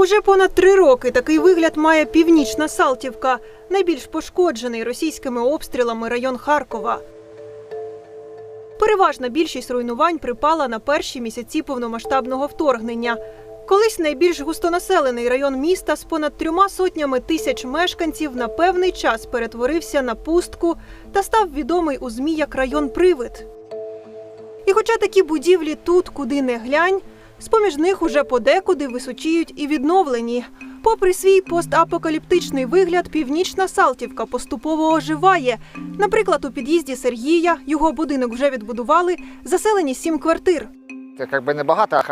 Уже понад три роки такий вигляд має північна Салтівка, найбільш пошкоджений російськими обстрілами район Харкова. Переважна більшість руйнувань припала на перші місяці повномасштабного вторгнення. Колись найбільш густонаселений район міста з понад трьома сотнями тисяч мешканців на певний час перетворився на пустку та став відомий у ЗМІ як район Привид. І хоча такі будівлі тут, куди не глянь, з-поміж них уже подекуди височіють і відновлені. Попри свій постапокаліптичний вигляд, північна Салтівка поступово оживає. Наприклад, у під'їзді Сергія його будинок вже відбудували, заселені сім квартир. Це як би небагато,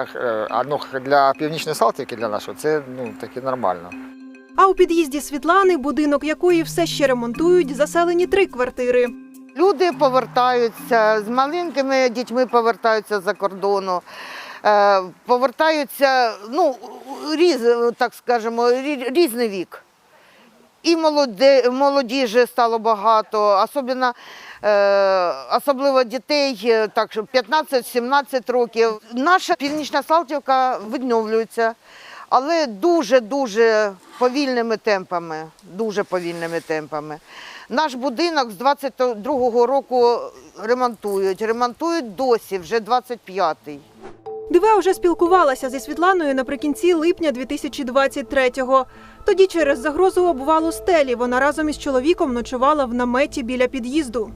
а, ну, для північної Салтівки, для нашого, це ну, таки нормально. А у під'їзді Світлани, будинок якої все ще ремонтують, заселені три квартири. Люди повертаються з маленькими дітьми повертаються за кордону. Е, Повертаються, ну, різ, так скажемо, різний вік. І молоді, молодіжі стало багато, особливо, е, особливо дітей, е, так що 15-17 років. Наша північна Салтівка відновлюється, але дуже-дуже повільними темпами. Дуже повільними темпами. Наш будинок з 22-го року ремонтують. Ремонтують досі, вже 25-й. Диве вже спілкувалася зі Світланою наприкінці липня 2023-го. Тоді через загрозу обвалу стелі вона разом із чоловіком ночувала в наметі біля під'їзду.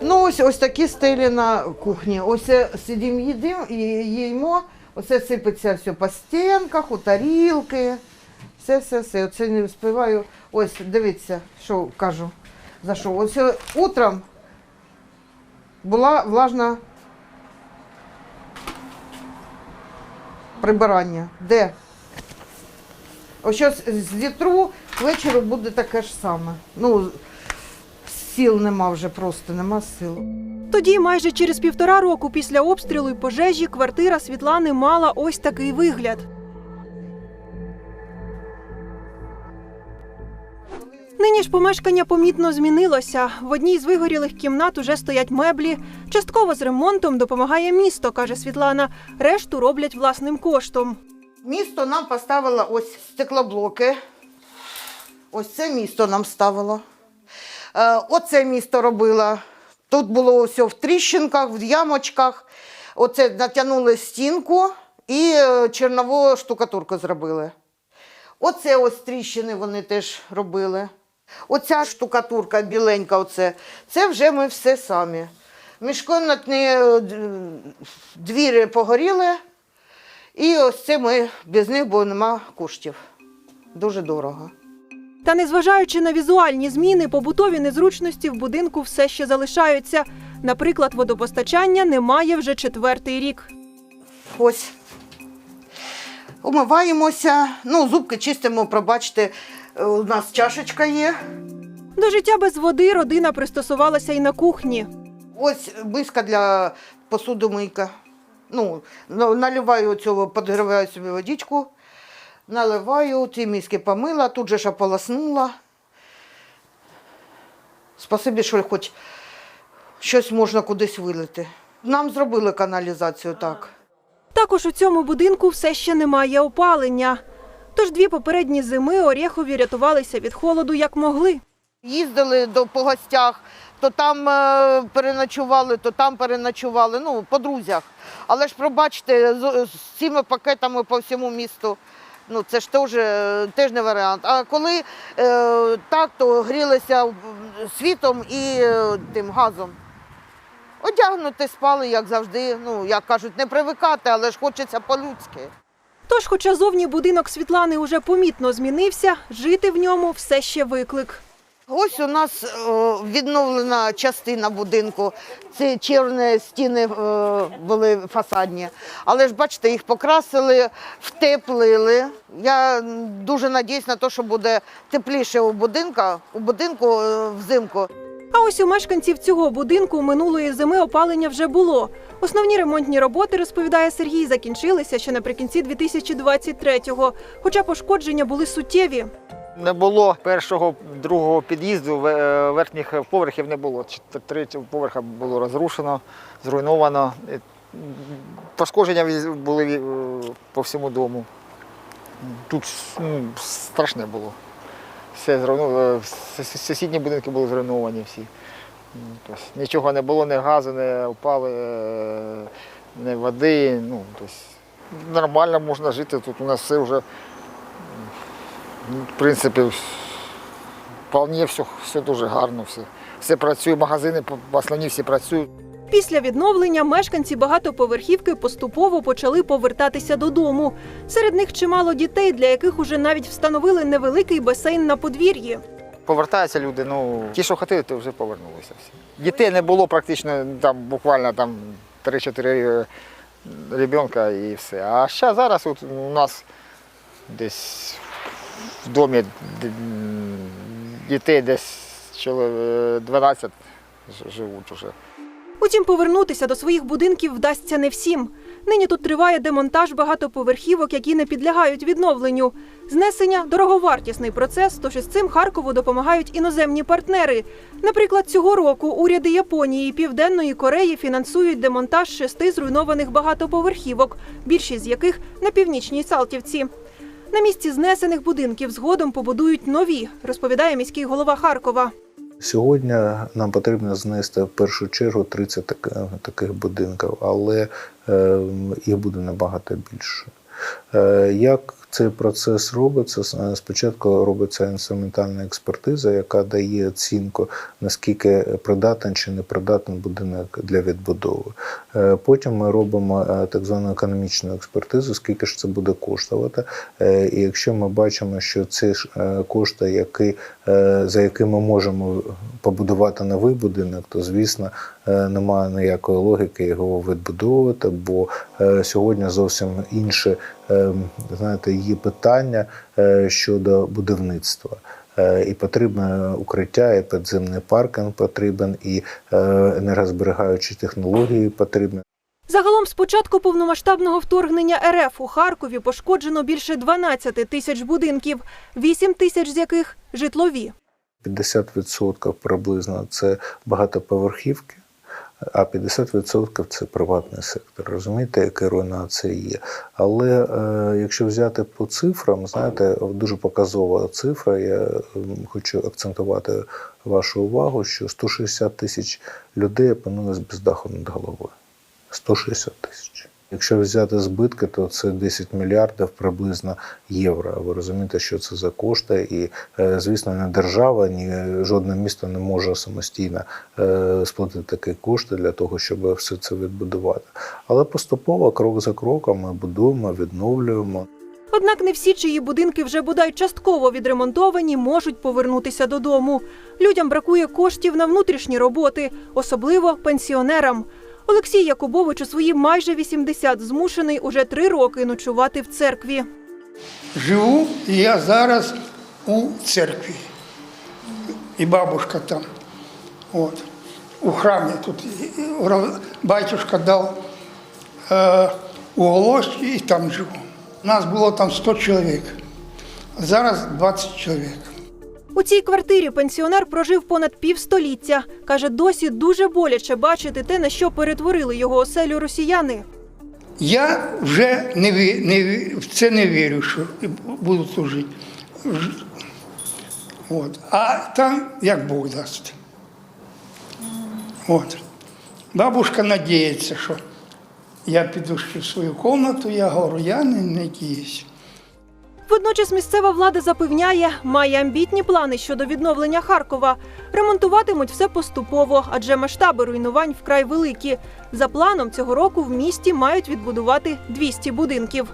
Ну, ось ось такі стелі на кухні. Ось е, сидимо, їдимо і їмо. Оце сипеться все по стінках, у тарілки. Все, все, все. Оце не вспіваю. Ось, дивіться, що кажу. За що? Ось е, утром була влажна прибирання. Де? Ось щось з вітру ввечері буде таке ж саме. Ну, Сіл нема вже просто, нема сил. Тоді, майже через півтора року після обстрілу й пожежі, квартира Світлани мала ось такий вигляд. Нині ж помешкання помітно змінилося. В одній з вигорілих кімнат уже стоять меблі. Частково з ремонтом допомагає місто, каже Світлана. Решту роблять власним коштом. Місто нам поставило ось стеклоблоки. Ось це місто нам ставило. Е, Оце місто робило. Тут було все в тріщинках, в ямочках. Оце натягнули стінку і е, чернову штукатурку зробили. Оце ось тріщини вони теж робили. Оця штукатурка біленька, оце, це вже ми все самі. Міжкомнатні е, д- двірі погоріли, і ось це ми без них, бо нема коштів. Дуже дорого. Та незважаючи на візуальні зміни, побутові незручності в будинку все ще залишаються. Наприклад, водопостачання немає вже четвертий рік. Ось. Умиваємося, ну, зубки чистимо, пробачте, у нас чашечка є. До життя без води родина пристосувалася і на кухні. Ось миска для посудомийка. Ну, наливаю цього, підгриваю собі водичку, наливаю, ті миски помила, тут же ж ополоснула. Спасибі, що хоч щось можна кудись вилити. Нам зробили каналізацію так. Також у цьому будинку все ще немає опалення. Тож дві попередні зими Орєхові рятувалися від холоду як могли. Їздили по гостях, то там е, переночували, то там переночували, ну, по друзях. Але ж пробачте, з, з цими пакетами по всьому місту, ну це ж теж, е, теж не варіант. А коли е, так, то грілися світом і е, тим газом. Одягнути спали, як завжди. Ну, як кажуть, не привикати, але ж хочеться по-людськи. Тож, хоча зовні будинок Світлани уже помітно змінився, жити в ньому все ще виклик. Ось у нас е, відновлена частина будинку. Це чорні стіни е, були фасадні. Але ж бачите, їх покрасили, втеплили. Я дуже надіюсь на те, що буде тепліше у будинку, у будинку е, взимку. А ось у мешканців цього будинку минулої зими опалення вже було. Основні ремонтні роботи, розповідає Сергій, закінчилися ще наприкінці 2023-го, хоча пошкодження були суттєві. Не було першого, другого під'їзду, е, верхніх поверхів не було. Третього поверха було розрушено, зруйновано. Пошкодження були е, по всьому дому. Тут ну, страшне було. Все зруйновано, сусідні будинки були зруйновані всі. Тобто, нічого не було, ні газу, ні опали, е, ні води. Ну, тобто, нормально можна жити. Тут у нас все вже, в принципі, вполне все, все дуже гарно. Все, все працює, магазини основні всі працюють. Після відновлення мешканці багатоповерхівки поступово почали повертатися додому. Серед них чимало дітей, для яких уже навіть встановили невеликий басейн на подвір'ї. Повертаються люди, ну ті, що хотіли, то вже повернулися всі. Дітей не було практично там буквально там 3-4 ребенка і все. А ще зараз от у нас десь в домі дітей десь 12 живуть уже. Утім, повернутися до своїх будинків вдасться не всім. Нині тут триває демонтаж багатоповерхівок, які не підлягають відновленню. Знесення дороговартісний процес, тож із цим Харкову допомагають іноземні партнери. Наприклад, цього року уряди Японії і Південної Кореї фінансують демонтаж шести зруйнованих багатоповерхівок, більшість з яких на північній Салтівці. На місці знесених будинків згодом побудують нові, розповідає міський голова Харкова. Сьогодні нам потрібно знести в першу чергу 30 таких будинків, але е, їх буде набагато більше. Е, Як цей процес робиться? Спочатку робиться інструментальна експертиза, яка дає оцінку, наскільки придатен чи непридатний будинок для відбудови. Е, Потім ми робимо е, так звану економічну експертизу, скільки ж це буде коштувати. Е, І якщо ми бачимо, що ці ж кошти, які, за які ми можемо побудувати новий будинок, то звісно немає ніякої логіки його відбудовувати, бо сьогодні зовсім інші е, знаєте, є питання щодо будівництва. Е, І потрібне укриття, і підземний паркінг потрібен, і е, енергозберігаючі технології потрібні. Загалом з початку повномасштабного вторгнення РФ у Харкові пошкоджено більше 12 тисяч будинків, 8 тисяч з яких житлові. 50% приблизно це багатоповерхівки, а 50% це приватний сектор. Розумієте, яка руйнація є. Але е, якщо взяти по цифрам, знаєте, дуже показова цифра. Я хочу акцентувати вашу увагу, що 160 тисяч людей опинились без даху над головою. 160 тисяч. Якщо взяти збитки, то це 10 мільярдів приблизно євро. Ви розумієте, що це за кошти, і е, звісно, не держава, ні жодне місто не може самостійно е, сплатити такі кошти для того, щоб все це відбудувати. Але поступово, крок за кроком, ми будуємо, відновлюємо. Однак не всі, чиї будинки вже бодай частково відремонтовані, можуть повернутися додому. Людям бракує коштів на внутрішні роботи, особливо пенсіонерам. Олексій Якубович у свої майже 80 змушений уже три роки ночувати в церкві. Живу я зараз у церкві. І бабушка там. От. У храмі тут батюшка дав е, уголос і там живу. У Нас було там 100 чоловік. Зараз 20 чоловік. У цій квартирі пенсіонер прожив понад півстоліття. Каже, досі дуже боляче бачити те, на що перетворили його оселю росіяни. Я вже не, не, в це не вірю, що буду служити. От. А там як Бог дасть. От. Бабушка надіється, що я піду ще в свою кімнату, я говорю, я не надіюсь. Водночас місцева влада запевняє, має амбітні плани щодо відновлення Харкова. Ремонтуватимуть все поступово, адже масштаби руйнувань вкрай великі. За планом цього року в місті мають відбудувати 200 будинків.